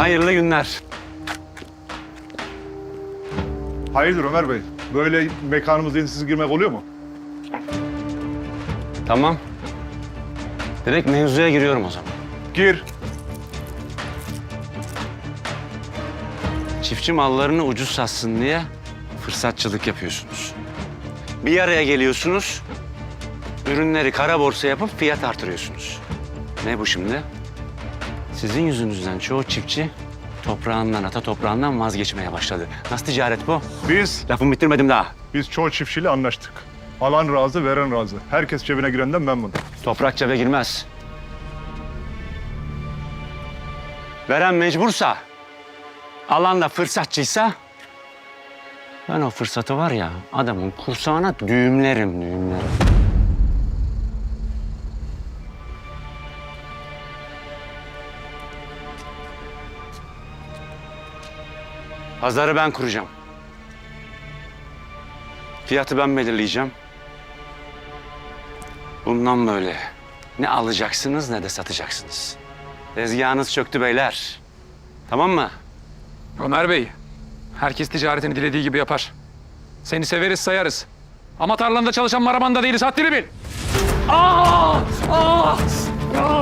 Hayırlı günler. Hayırdır Ömer Bey? Böyle mekanımıza izinsiz girmek oluyor mu? Tamam. Direkt mevzuya giriyorum o zaman. Gir. Çiftçi mallarını ucuz satsın diye fırsatçılık yapıyorsunuz. Bir araya geliyorsunuz, ürünleri kara borsa yapıp fiyat artırıyorsunuz. Ne bu şimdi? Sizin yüzünüzden çoğu çiftçi toprağından, ata toprağından vazgeçmeye başladı. Nasıl ticaret bu? Biz, Lafımı bitirmedim daha. biz çoğu çiftçiyle anlaştık. Alan razı, veren razı. Herkes cebine girenden memnun. Toprak cebe girmez. Veren mecbursa, alan da fırsatçıysa... ...ben o fırsatı var ya adamın kursağına düğümlerim, düğümlerim. Pazarı ben kuracağım. Fiyatı ben belirleyeceğim. Bundan böyle ne alacaksınız ne de satacaksınız. Tezgahınız çöktü beyler. Tamam mı? Ömer Bey, herkes ticaretini dilediği gibi yapar. Seni severiz sayarız. Ama tarlanda çalışan maramanda değiliz, haddini bil. Aa! Aa! Aa!